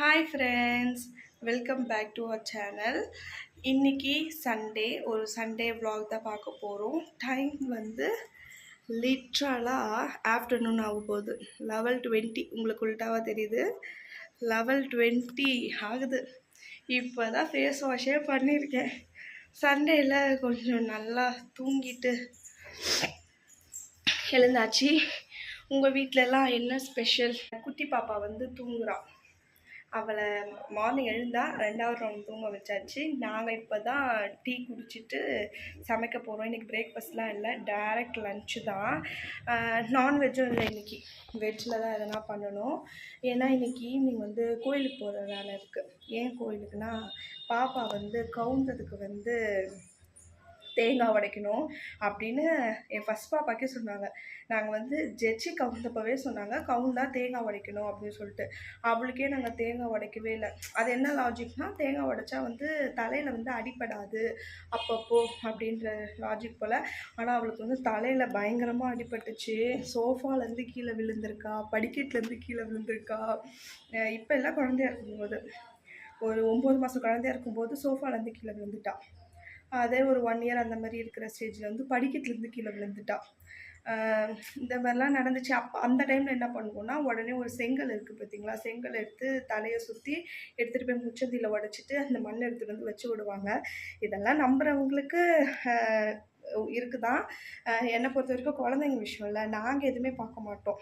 Hi friends welcome back to our channel இன்னைக்கு Sunday ஒரு Sunday vlog தான் பார்க்க போகிறோம் டைம் வந்து லிட்ரலாக ஆஃப்டர்நூன் ஆக போகுது. லெவல் டுவெண்ட்டி உங்களுக்கு உள்டாவாக தெரியுது? லெவல் டுவெண்ட்டி ஆகுது. இப்போ தான் ஃபேஸ் வாஷே பண்ணியிருக்கேன் சண்டேயில் கொஞ்சம் நல்லா தூங்கிட்டு எழுந்தாச்சு. உங்கள் வீட்டிலலாம் என்ன ஸ்பெஷல் குட்டி பாப்பா வந்து தூங்குறான் அவளை மார்னிங் எழுந்தா ரெண்டாவது ரவுண்ட் தூங்க வச்சாச்சு. நாங்கள் இப்போ தான் டீ குடிச்சிட்டு சமைக்க போகிறோம் இன்றைக்கி பிரேக்ஃபாஸ்ட்லாம் இல்லை. டைரக்ட் லன்ச்சு தான். நான்வெஜ்ஜும் இல்லை இன்றைக்கி வெஜ்ஜில் தான் எதனா பண்ணணும். ஏன்னா இன்றைக்கி ஈவினிங் வந்து கோயிலுக்கு போகிற வேலை இருக்குது ஏன் கோயிலுக்குன்னா பாப்பா வந்து கவுந்ததுக்கு வந்து தேங்காய் உடைக்கணும் அப்படின்னு என் ஃபஸ்ட் பாப்பாக்கே சொன்னாங்க. நாங்கள் வந்து ஜெச்சி கவுந்தப்பவே சொன்னாங்க. கவுந்தா தேங்காய் உடைக்கணும் அப்படின்னு சொல்லிட்டு. அவளுக்கே நாங்கள் தேங்காய் உடைக்கவே இல்லை. அது என்ன லாஜிக்னா தேங்காய் உடைச்சா வந்து தலையில் வந்து அடிபடாது. அப்பப்போ அப்படின்ற லாஜிக் போல். ஆனால் அவளுக்கு வந்து தலையில் பயங்கரமாக அடிபட்டுச்சு. சோஃபாலேருந்து கீழே விழுந்திருக்கா. படிக்கட்டுலேருந்து கீழே விழுந்திருக்கா. இப்போ எல்லாம் குழந்தையா இருக்கும்போது ஒரு ஒம்பது மாதம் குழந்தையா இருக்கும்போது சோஃபாலேருந்து கீழே விழுந்துட்டா. அதே ஒரு ஒன் இயர் அந்த மாதிரி இருக்கிற ஸ்டேஜில் வந்து படிக்கட்டுலேருந்து கீழே விழுந்துட்டா. இந்த மாதிரிலாம் நடந்துச்சு. அப்போ அந்த டைமில் என்ன பண்ணுவோம்னா உடனே ஒரு செங்கல் இருக்குது பார்த்தீங்களா செங்கல் எடுத்து தலையை சுற்றி எடுத்துகிட்டு போய் முச்சந்தியில் உடச்சிட்டு அந்த மண் எடுத்துகிட்டு வந்து வச்சு விடுவாங்க. இதெல்லாம் நம்புகிறவங்களுக்கு இருக்குதான் என்னை பொறுத்த வரைக்கும் குழந்தைங்க விஷயம் இல்லை. நாங்கள் எதுவுமே பார்க்க மாட்டோம்.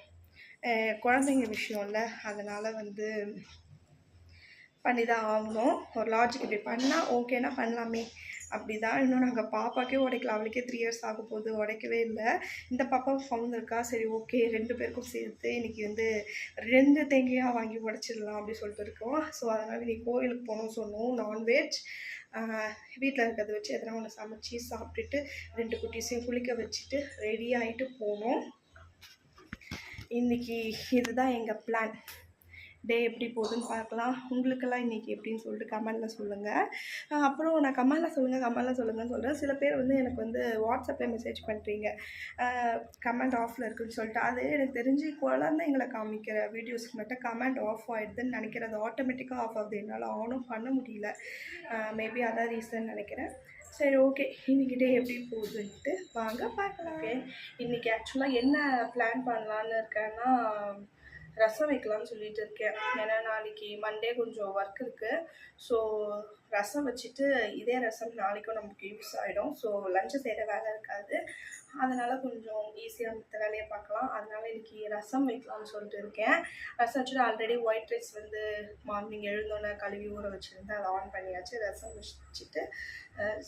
குழந்தைங்க விஷயம் இல்லை. அதனால் வந்து பண்ணி தான் ஆகணும். ஒரு லாஜிக் இப்படி பண்ணால் ஓகேனா பண்ணலாமே. அப்படி தான் இன்னும் நாங்கள் பாப்பாக்கே உடைக்கல. அவளுக்கே த்ரீ இயர்ஸ் ஆக போகுது. உடைக்கவே இல்லை. இந்த பாப்பா இருக்கா? சரி ஓகே ரெண்டு பேருக்கும் சேர்த்து இன்னைக்கு வந்து ரெண்டு தேங்காயாக வாங்கி உடைச்சிடலாம் அப்படி சொல்லிட்டு இருக்கோம். ஸோ அதனால் இன்றைக்கி கோயிலுக்கு போகணும் சொன்னோம். நான்வெஜ் வீட்டில் இருக்கிறத வச்சு எதனா ஒன்று சமைச்சி சாப்பிட்டுட்டு ரெண்டு குட்டீஸையும் குளிக்க வச்சுட்டு ரெடி ஆகிட்டு போனோம். இன்னைக்கு இதுதான் எங்கள் பிளான் டே எப்படி போகுதுன்னு பார்க்கலாம். உங்களுக்கெல்லாம் இன்றைக்கி எப்படின்னு சொல்லிட்டு கமெண்டில் சொல்லுங்கள் அப்புறம் நான் கமெண்டில் சொல்லுங்கள் கமெண்டில் சொல்லுங்கன்னு சொல்கிறேன் சில பேர் வந்து எனக்கு வந்து வாட்ஸ்அப்பில் மெசேஜ் பண்ணுறீங்க கமெண்ட் ஆஃபில் இருக்குதுன்னு சொல்லிட்டு. அது எனக்கு தெரிஞ்சு குழந்தைங்களை காமிக்கிற வீடியோஸ்க்கு மட்டும் கமெண்ட் ஆஃப் ஆகிடுதுன்னு நினைக்கிறேன். அது ஆட்டோமேட்டிக்காக ஆஃப் ஆகுது. என்னால் ஆனும் பண்ண முடியல. மேபி அதான் ரீசன் நினைக்கிறேன். சரி ஓகே இன்றைக்கிட்டே டே எப்படி போகுதுன்ட்டு வாங்க பார்க்கலாம். ஓகே இன்றைக்கி ஆக்சுவலாக என்ன பிளான் பண்ணலான்னு இருக்கேன்னா ரசம் வைக்கலாம்னு சொல்லிட்டு இருக்கேன். ஏன்னா நாளைக்கு மண்டே கொஞ்சம் ஒர்க் இருக்குது ஸோ ரசம் வச்சுட்டு இதே ரசம் நாளைக்கும் நமக்கு யூஸ் ஆகிடும் ஸோ லஞ்சு செய்கிற வேலை இருக்காது. அதனால் கொஞ்சம் ஈஸியாக மற்ற வேலையை பார்க்கலாம். அதனால் இன்னைக்கு ரசம் வைக்கலாம்னு சொல்லிட்டு இருக்கேன். ரசம் வச்சுட்டு ஆல்ரெடி ஒயிட் ரைஸ் வந்து மார்னிங் எழுந்தோன்னே கழுவி ஊற வச்சுருந்தேன் அதை ஆன் பண்ணியாச்சு. ரசம் வச்சுட்டு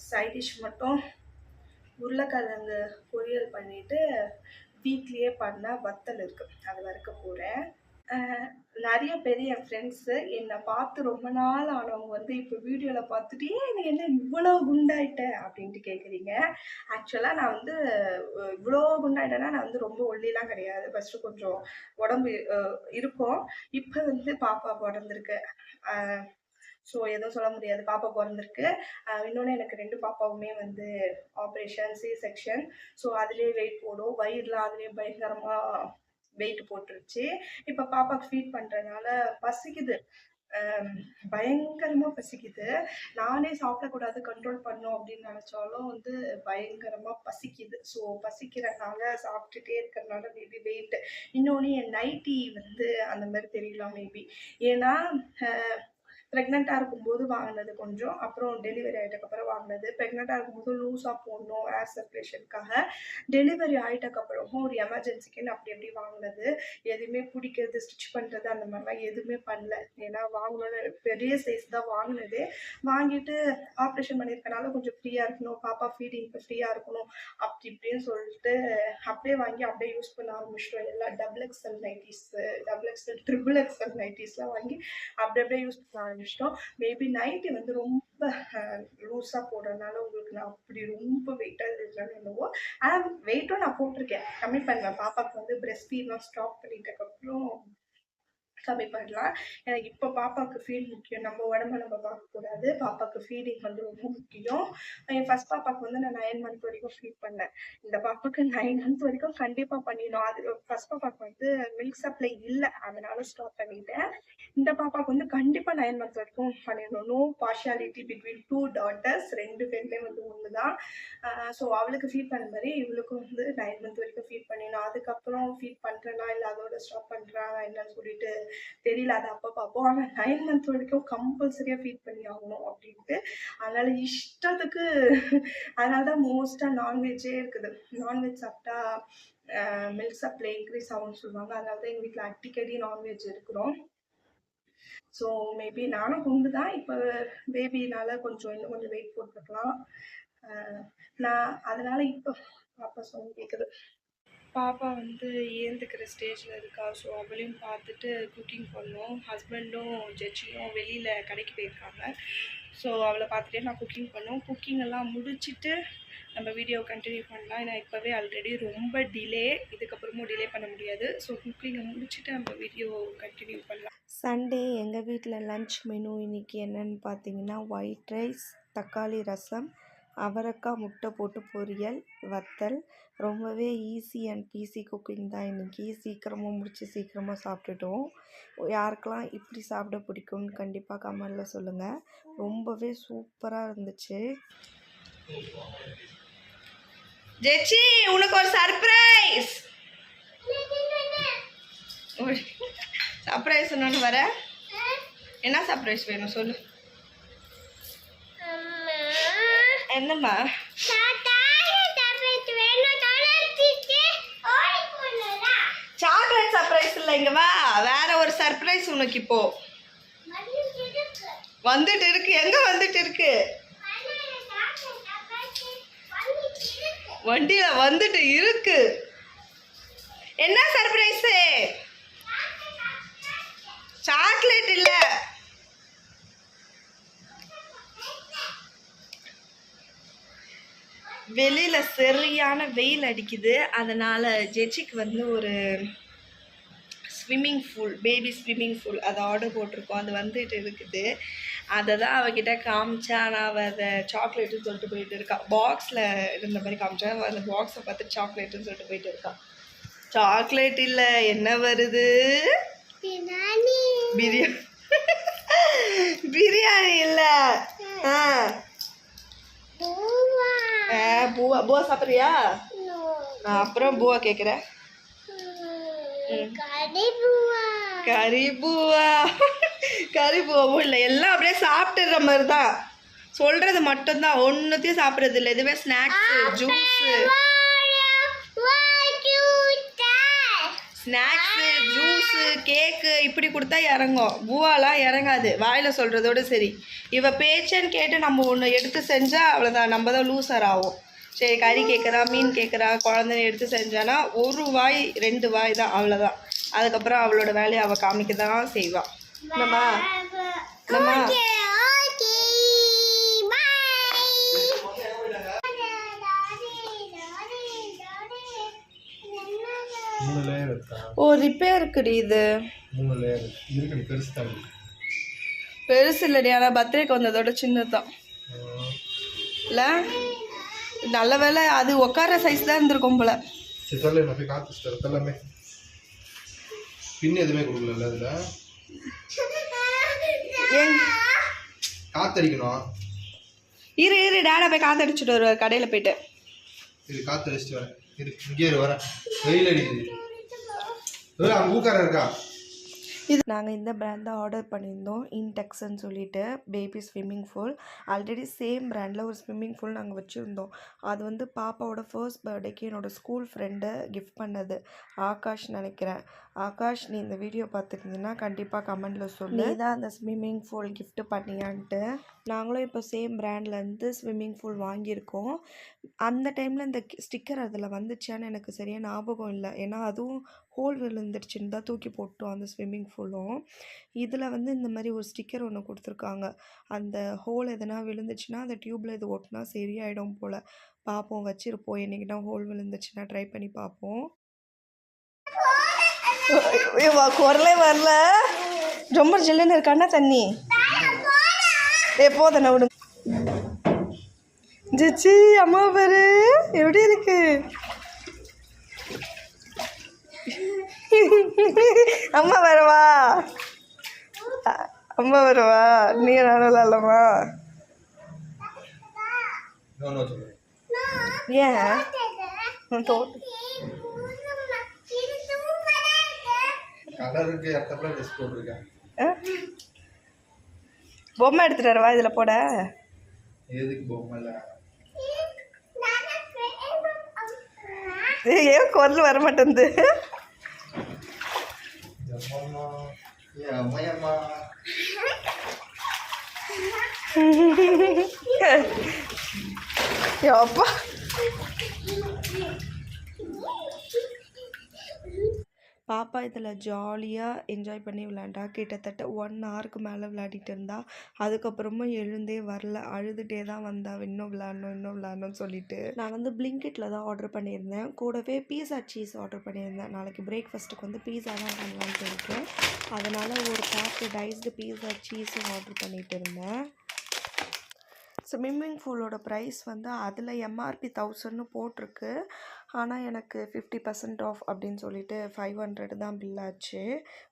சைட் டிஷ் மட்டும் உருளைக்கிழங்கு பொரியல் பண்ணிவிட்டு வீட்லேயே பண்ணால் வத்தல் இருக்குது அது வறுக்க போகிறேன் நிறைய பேர் என் ஃப்ரெண்ட்ஸு என்னை பார்த்து ரொம்ப நாள் ஆனவங்க வந்து இப்போ வீடியோவில் பார்த்துட்டு ஏன் நீ என்ன இவ்வளோ குண்டாயிட்ட? அப்படின்ட்டு கேட்குறீங்க ஆக்சுவலாக நான் வந்து இவ்வளோ குண்டாயிட்டேன்னா நான் வந்து ரொம்ப ஒல்லிலாம் கிடையாது. ஃபஸ்ட்டு கொஞ்சம் உடம்பு இருக்கும். இப்போ வந்து பாப்பா பிறந்திருக்கு. ஸோ எதுவும் சொல்ல முடியாது. பாப்பா பிறந்திருக்கு. இன்னொன்று எனக்கு ரெண்டு பாப்பாவுமே வந்து ஆப்ரேஷன் சி செக்ஷன் ஸோ அதுலேயே வெயிட் போடும். வயிறுலாம் அதுலேயே பயங்கரமாக வெயிட் போட்டுருச்சு. இப்போ பாப்பாக்கு ஃபீட் பண்ணுறதுனால பசிக்குது. பயங்கரமாக பசிக்குது. நானே சாப்பிடக்கூடாது கண்ட்ரோல் பண்ணும் அப்படின்னு நினச்சாலும் வந்து பயங்கரமாக பசிக்குது. ஸோ பசிக்கிறதுனால சாப்பிட்டுட்டே இருக்கிறதுனால மேபி வெயிட் இன்னொன்று என் நைட்டி வந்து அந்த மாதிரி தெரியலாம் மேபி ஏன்னா ப்ரெக்னெண்ட்டாக இருக்கும்போது வாங்கினது கொஞ்சம். அப்புறம் டெலிவரி ஆகிட்டக்கப்புறம் வாங்கினது. ப்ரெக்னெண்ட்டாக இருக்கும்போது லூஸாக போடணும் ஏர் சர்க்குலேஷனுக்காக டெலிவரி ஆகிட்டக்கப்புறமும் ஒரு எமர்ஜென்சிக்குன்னு அப்படி அப்படி வாங்கினது. எதுவுமே பிடிக்கிறது ஸ்டிச் பண்ணுறது அந்த மாதிரிலாம் எதுவுமே பண்ணல. ஏன்னா வாங்கணும்னு பெரிய சைஸ் தான் வாங்கினது. வாங்கிட்டு ஆப்ரேஷன் பண்ணியிருக்கனால கொஞ்சம் ஃப்ரீயாக இருக்கணும். பாப்பா ஃபீடிங்க்கு ஃப்ரீயாக இருக்கணும். அப்படி இப்படின்னு சொல்லிட்டு அப்படியே வாங்கி அப்படியே யூஸ் பண்ண ஆரம்பிச்சிட்டோம். எல்லா double XL nighties double XL triple XL நைட்டிஸ்லாம் வாங்கி அப்படி அப்படியே யூஸ் பண்ண ஆரம்பிச்சிட்டோம் மேபி நைட்டு வந்து ரொம்ப லூஸாக போடுறதுனால உங்களுக்கு நான் அப்படி ரொம்ப வெயிட்டாக இருந்ததுனால என்னவோ. ஆனால் வெயிட்டும் நான் போட்டிருக்கேன். கம்மி பண்ணுவேன் பாப்பாவுக்கு வந்து பிரெஸ்ட் ஃபீட்லாம் ஸ்டாப் பண்ணிட்டதுக்கப்புறம் கம்மி பண்ணலாம். எனக்கு இப்போ பாப்பாவுக்கு ஃபீட் முக்கியம். நம்ம உடம்ப நம்ம பார்க்கக்கூடாது. பாப்பாவுக்கு ஃபீடிங் வந்து ரொம்ப முக்கியம். என் ஃபர்ஸ்ட் பாப்பாவுக்கு வந்து நான் நைன் மந்த் வரைக்கும் ஃபீட் பண்ணேன். இந்த பாப்பாவுக்கு நைன் மந்த் வரைக்கும் கண்டிப்பாக பண்ணிடணும். அது ஃபர்ஸ்ட் பாப்பாவுக்கு வந்து மில்க் சப்ளை இல்லை. அதனால ஸ்டாப் பண்ணிட்டேன். இந்த பாப்பாவுக்கு வந்து கண்டிப்பாக நைன் மந்த் வரைக்கும் பண்ணிடணும். No partiality between two daughters ரெண்டு பேருமே வந்து ஒன்று தான் ஸோ அவளுக்கு ஃபீட் பண்ண மாதிரி இவளுக்கும் வந்து நைன் மந்த் வரைக்கும் ஃபீட் பண்ணிடணும். அதுக்கப்புறம் ஃபீட் பண்ணுறேனா இல்லை அதோட ஸ்டாப் பண்ணுறாங்க என்னன்னு சொல்லிட்டு தெரியல அதை அப்போ பார்ப்போம் ஆனால் நைன் மந்த் வரைக்கும் கம்பல்சரியாக ஃபீட் பண்ணி ஆகணும் அப்படின்ட்டு. அதனால் இஷ்டத்துக்கு அதனால தான் மோஸ்ட்டாக நான்வெஜ்ஜே இருக்குது. நான்வெஜ் சாப்பிட்டா மில்க் சப்ளை இன்க்ரீஸ் ஆகும்னு சொல்லுவாங்க. அதனால தான் எங்கள் வீட்டில் அடிக்கடி நான்வெஜ் இருக்கிறோம் ஸோ மேபி நானும் குண்டு தான். இப்போ பேபினால கொஞ்சம் இன்னும் கொஞ்சம் வெயிட் போட்டுருக்கலாம் நான் அதனால் இப்போ பாப்பா சொல்ல கேட்குது பாப்பா வந்து ஏந்துக்கிற ஸ்டேஜில் இருக்கா. ஸோ அவளையும் பார்த்துட்டு குக்கிங் பண்ணோம். ஹஸ்பண்டும் ஜட்ஜியும் வெளியில் கடைக்கு போயிருக்காங்க. ஸோ அவளை பார்த்துட்டே நான் குக்கிங் பண்ணோம். குக்கிங் எல்லாம் முடிச்சுட்டு நம்ம வீடியோ கண்டினியூ பண்ணலாம். ஏன்னா இப்போவே ஆல்ரெடி ரொம்ப டிலே இதுக்கப்புறமும் டிலே பண்ண முடியாது. ஸோ குக்கிங்கை முடிச்சுட்டு நம்ம வீடியோ கண்டினியூ பண்ணலாம். சண்டே எங்கள் வீட்டில் லன்ச் மெனு இன்னைக்கு என்னன்னு பார்த்தீங்கன்னா ஒயிட் ரைஸ் தக்காளி ரசம் அவரைக்காய் முட்டை போட்டு பொரியல் வத்தல். ரொம்பவே ஈஸி அண்ட் ஈஸி குக்கிங் தான் இன்றைக்கி சீக்கிரமாக முடித்து சீக்கிரமாக சாப்பிட்டுட்டோம். யாருக்கெல்லாம் இப்படி சாப்பிட பிடிக்கும்னு கண்டிப்பாக கமெண்டில் சொல்லுங்கள் ரொம்பவே சூப்பராக இருந்துச்சு. ஜெச்சி உனக்கு ஒரு சர்ப்ரைஸ் சர்ப்ரைஸ் ஒன்று வர. என்ன சர்ப்ரைஸ் வேணும் சொல்லு. என்னம்மா? சாக்லேட் சர்ப்ரைஸ் இல்லை வா. வேற ஒரு சர்ப்ரைஸ் உனக்கு இப்போ. வந்துட்டு இருக்கு. எங்க வந்துட்டு இருக்கு? வண்டியில வந்துட்டு இருக்கு. என்ன சர்ப்ரைஸ் சாக்லேட் இல்ல வெளியில சரியான வெயில் அடிக்குது. அதனால ஜெச்சிக்கு வந்து ஒரு swimming pool baby swimming pool அதை ஆர்டர் போட்டிருக்கோம். அது வந்துட்டு இருக்குது. அதை தான் அவகிட்ட காமிச்சா ஆனால் அவள் அதை சாக்லேட்டுன்னு சொல்லிட்டு போயிட்டு இருக்கா. பாக்ஸில் இருந்த மாதிரி காமிச்சா அந்த பாக்ஸை பார்த்து சாக்லேட்டுன்னு சொல்லிட்டு போயிட்டு இருக்கா. சாக்லேட் இல்லை என்ன வருது? பிரியாணி. பிரியாணி இல்லை. ஆ, பூவா பூவா சாப்பிட்றியா நான் அப்புறம் பூவா கேட்குறேன் கறிபூவா கறிபூவாவும் இல்லை. எல்லாம் அப்படியே சாப்பிட்டுற மாதிரி தான். சொல்கிறது மட்டும்தான். ஒன்றுத்தையும் சாப்பிட்றது இல்லை. இதுவே snacks juice snacks juice cake இப்படி கொடுத்தா இறங்கும். பூவாலாம் இறங்காது. வாயில் சொல்கிறதோட சரி. இவ பேச்சன்னு கேட்டு நம்ம ஒன்று எடுத்து செஞ்சால் அவ்வளோதான் நம்ம தான் லூசர் ஆகும் சரி கறி கேட்குறா மீன் கேட்குறா குழந்தைன்னு எடுத்து செஞ்சானா ஒரு வாய் ரெண்டு வாய் தான். அவ்வளோதான் அதுக்கப்புறம் அவளோட வேலையை அவள் காமிக்க தான் செய்வாள் என்னம்மா? என்னம்மா மூணு லேயர் இருக்கா? ஓ ரிப்பேருக்குடி இது. மூணு லேயர் இருக்கு பெருசு தான் பெருசு இல்லடி ஆனால் பர்த்டேக்கு வந்ததோட சின்னது தான் இல்லை? நல்ல வேலை அது உட்கார சைஸ் தான் இருந்திருக்கும் போல. சரி சொல்ல நான் போய் காத்து வச்சுட்டு எல்லாமே பின் எதுவுமே கொடுக்கல ஏன்? காத்தடிக்கணும். இரு இரு டேடா போய் காத்தடிச்சுட்டு வருவார் கடையில் போயிட்டு. இது காத்து அடிச்சுட்டு வரேன். இது இங்கே இரு வரேன். வெயில் அடிக்குது. அங்கே ஊக்கார இருக்கா? இது நாங்கள் இந்த பிராண்ட் தான் ஆர்டர் பண்ணியிருந்தோம் இன்டெக்ஸ்ன்னு சொல்லிட்டு baby swimming pool already same பிராண்டில் ஒரு ஸ்விம்மிங் பூல் நாங்கள் வச்சுருந்தோம். அது வந்து பாப்பாவோட ஃபர்ஸ்ட் பர்த்டேக்கு என்னோடய ஸ்கூல் ஃப்ரெண்டு கிஃப்ட் பண்ணது. ஆகாஷ் நினைக்கிறேன். ஆகாஷ் நீ இந்த வீடியோ பார்த்துருந்தீங்கன்னா கண்டிப்பாக கமெண்டில் சொல்லு. நீ தான் அந்த ஸ்விம்மிங் பூல் gift பண்ணியான்ட்டு. நாங்களும் இப்போ சேம் பிராண்ட்லேருந்து ஸ்விம்மிங் பூல் வாங்கியிருக்கோம். அந்த டைமில் இந்த ஸ்டிக்கர் அதில் வந்துச்சான்னு எனக்கு சரியாக ஞாபகம் இல்லை. ஏன்னா அதுவும் ஹோல் விழுந்துருச்சுன்னு தான் தூக்கி போட்டோம் அந்த ஸ்விம்மிங் ஃபூலும் இதில் வந்து இந்த மாதிரி ஒரு ஸ்டிக்கர் ஒன்று கொடுத்துருக்காங்க. அந்த ஹோல் எதனா விழுந்துச்சுன்னா அந்த டியூப்பில் இது ஒட்டினா சரியாயிடும் போல். பார்ப்போம் வச்சுருப்போம். என்னைக்குனா ஹோல் விழுந்துச்சுன்னா ட்ரை பண்ணி பார்ப்போம் குரலே வரல. ரொம்ப ஜில்லுன்னு இருக்காண்ணா தண்ணி? ஏ போதண்ணா விடுங்க ஜிச்சி அம்மா பாரு. எப்படி இருக்கு? அம்மா வரவா. அம்மா வருவா. நீ நானும் விளாட்லாமா ஏன்? பொம்மை எடுத்துட்டு வரவா இதில் போட? ஏன் குரல் வர மாட்டேங்குது அம்மா ஏ அம்மையம்மா அப்பா பாப்பா இதில் ஜாலியாக என்ஜாய் பண்ணி விளாண்டா கிட்டத்தட்ட ஒன் ஹவருக்கு மேலே விளையாடிட்டு இருந்தா. அதுக்கப்புறமும் எழுந்தே வரல. அழுதுகிட்டே தான் வந்தா. இன்னும் விளையாடணும் இன்னும் விளையாடணும்னு சொல்லிட்டு. நான் வந்து பிளிங்கிட்டில் தான் ஆர்டர் பண்ணியிருந்தேன். கூடவே பீஸா சீஸ் ஆர்டர் பண்ணியிருந்தேன். நாளைக்கு பிரேக்ஃபாஸ்ட்டுக்கு வந்து பீஸா தான் பண்ணலான்னு இருக்கேன் அதனால் ஒரு பேக்கு டைஸ்டு பீஸா சீஸும் ஆர்டர் பண்ணிட்டு இருந்தேன். ஸ்விம்மிங் பூலோட ப்ரைஸ் வந்து அதில் எம்ஆர்பி தௌசண்ட்னு போட்டிருக்கு. ஆனால் எனக்கு ஃபிஃப்டி பர்சன்ட் ஆஃப் அப்படின்னு சொல்லிட்டு ஃபைவ் ஹண்ட்ரட் தான் பில் ஆச்சு.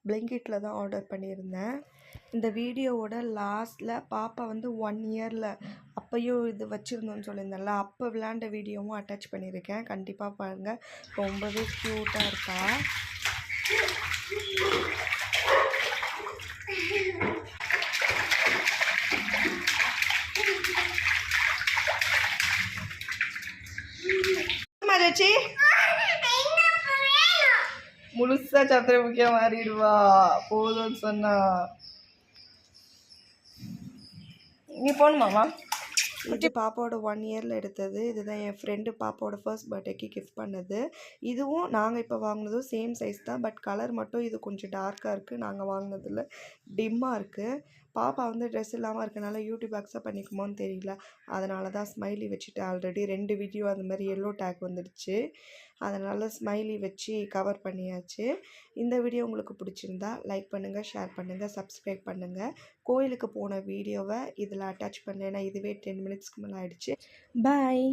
பிளிங்கிட்டில் தான் ஆர்டர் பண்ணியிருந்தேன். இந்த வீடியோவோட லாஸ்ட்டில் பாப்பா வந்து ஒன் இயரில் அப்பையும் இது வச்சுருந்தோன்னு சொல்லியிருந்தேன்ல அப்போ விளையாண்ட வீடியோவும் அட்டாச் பண்ணியிருக்கேன். கண்டிப்பாக பாருங்கள் ரொம்பவே க்யூட்டாக இருக்கா? மஜாச்சி முழுசா சத்திரமுக்கியா மாறிடுவா. போதும்னு சொன்னா. நீ போகணுமாமா இது பாப்பாவோட ஒன் இயரில் எடுத்தது. இதுதான் என் ஃப்ரெண்டு பாப்பாவோட ஃபர்ஸ்ட் பர்த்டேக்கு கிஃப்ட் பண்ணது. இதுவும் நாங்கள் இப்போ வாங்கினதும் சேம் சைஸ் தான். பட் கலர் மட்டும் இது கொஞ்சம் டார்க்காக இருக்குது நாங்கள் வாங்கினதில் டிம்மாக இருக்குது பாப்பா வந்து ட்ரெஸ் இல்லாமல் இருக்கனால யூடியூப் அக்செப்ட் பண்ணிக்குமோன்னு தெரியல. அதனால தான் ஸ்மைலி வச்சுட்டு ஆல்ரெடி ரெண்டு வீடியோ அந்த மாதிரி எல்லோ டேக் வந்துடுச்சு. அதனால் ஸ்மைலி வச்சு கவர் பண்ணியாச்சு. இந்த வீடியோ உங்களுக்கு பிடிச்சிருந்தா லைக் பண்ணுங்கள் ஷேர் பண்ணுங்கள் சப்ஸ்கிரைப் பண்ணுங்கள் கோயிலுக்கு போன வீடியோவை இதில் அட்டாச் பண்ணேன்னா இதுவே டென் மினிட்ஸ்க்கு மேலே ஆகிடுச்சு பாய்